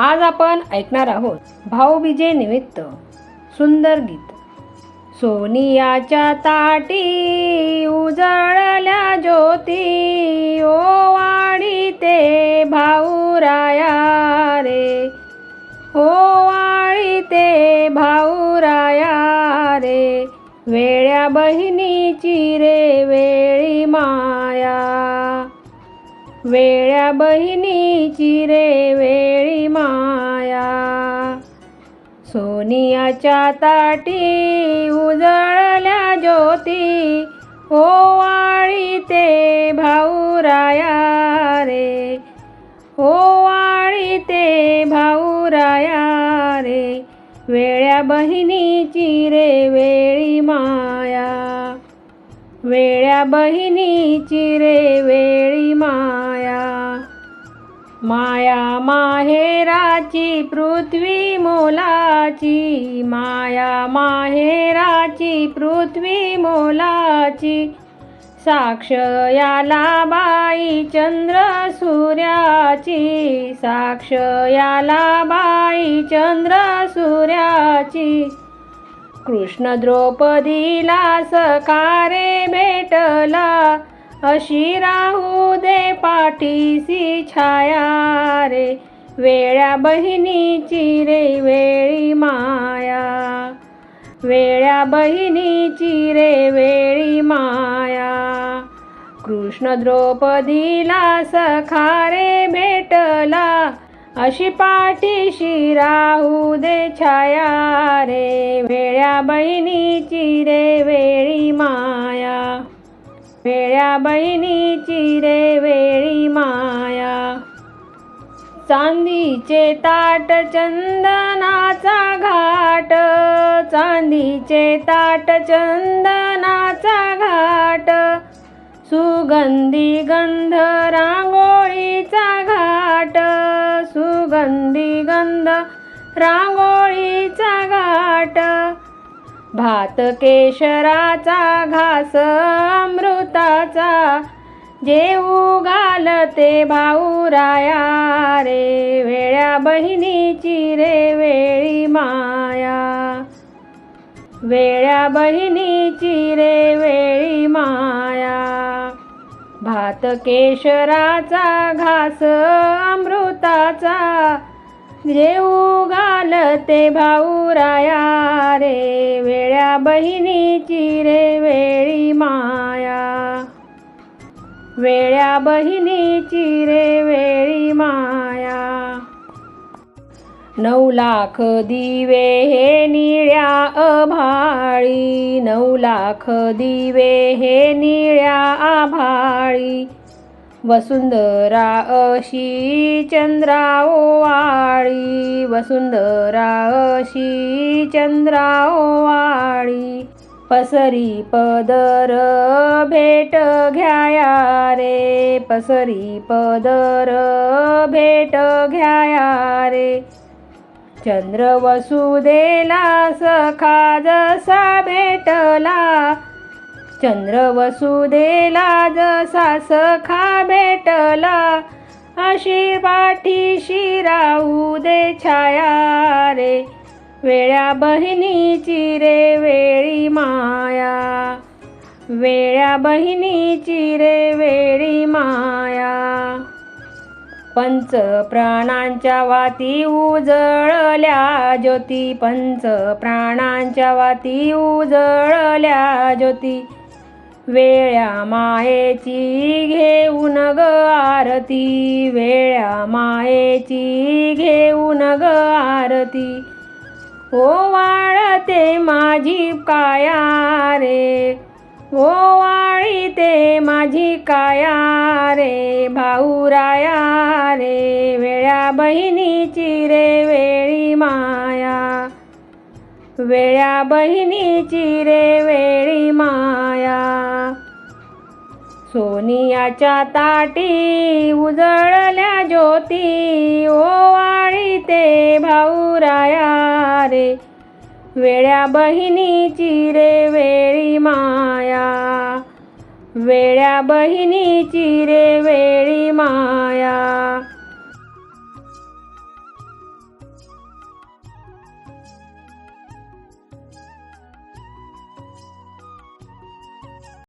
आज आपण ऐकणार आहोत भाऊबीजे निमित्त सुंदर गीत. सोनियाच्या ताटी उजळल्या ज्योती ओ वाणी ते भाऊराया रे. ओ वाणी ते भाऊराया रे वेळ्या बहिणीची रे वेळी माया. वेळ्या बहिणीची रे वेळी माया. सोनियाच्या ताटी उजळल्या ज्योती ओ वाळी ते भाऊराया रे. ओ वाळी ते भाऊराया रे वेळ्या बहिणीची रे वेळी माया. वेळ्या बहिणीची रे वेळी माया माहेराची पृथ्वी मोलाची. माया माहेराची पृथ्वी मोलाची. साक्ष याला बाई चंद्र सूर्याची. साक्ष याला बाई चंद्र सूर्याची. कृष्ण द्रौपदीला सकारे भेटला. अशी राहू दे पाठीसी छाया रे वेळ्या बहिणीची रे वेळी माया. वेळ्या बहिणीची रे वेळी माया. कृष्ण द्रौपदीला सखारे भेटला अशी पाठीशी राहू दे छाया रे वेळ्या बहिणीची रे वेळी माया. वेळ्या बहिणीची रे वेळी माया. चांदीचे ताट चंदनाचा घाट. चांदीचे ताट चंदनाचा घाट. सुगंधी गंध रांगोळीचा घाट. सुगंधी गंध रांगोळीचा घाट. भात केशराचा घास अमृताचा जेऊ घालते भाऊराया रे वेळ्या बहिणीची रे वेळी माया. वेळ्या बहिणीची रे वेळी माया. भात केशराचा घास अमृताचा. जेऊ घालते भाऊराया रे वेळ्या बहिणीची रे वेळी माया वेळ्या बहिणीची रे वेळी माया. नऊ लाख दिवे हे निळ्या आभाळी नऊ लाख दिवे हे निळ्या आभाळी वसुंधरा अशी चंद्रा ओवाळी वसुंधरा अशी चंद्रा ओवाळी पसरी पदर भेट घ्याया रे. पसरी पदर भेट घ्याया रे. चंद्र वसुदेला सखा जसा भेटला. चंद्र वसुदेला जसा सखा भेटला. अशी पाठीशी राहू दे छाया रे. वेळ्या बहिणीची रे वेळ माया. वेळ्या बहिणीची रे वेळी माया. पंच प्राणांच्या वाती उजळल्या ज्योती. पंच प्राणांच्या वाती उजळल्या ज्योती. वेळ्या मायेची घेऊन ग आरती. वेळ्या मायेची घेऊन ग आरती. ओ वाळते माझी काया रे ओवाळी ते माझी काया रे भाऊराया रे वेळ्या बहिणीची रे वेळी माया. वेळ्या बहिणीची रे वेळी माया. सोनियाच्या ताटी उजळल्या ज्योती. ओवाळी ते भाऊराया रे वेळ्या बहिणीची रे वेळी माया. वेळ्या बहिणीची रे वेळी माया.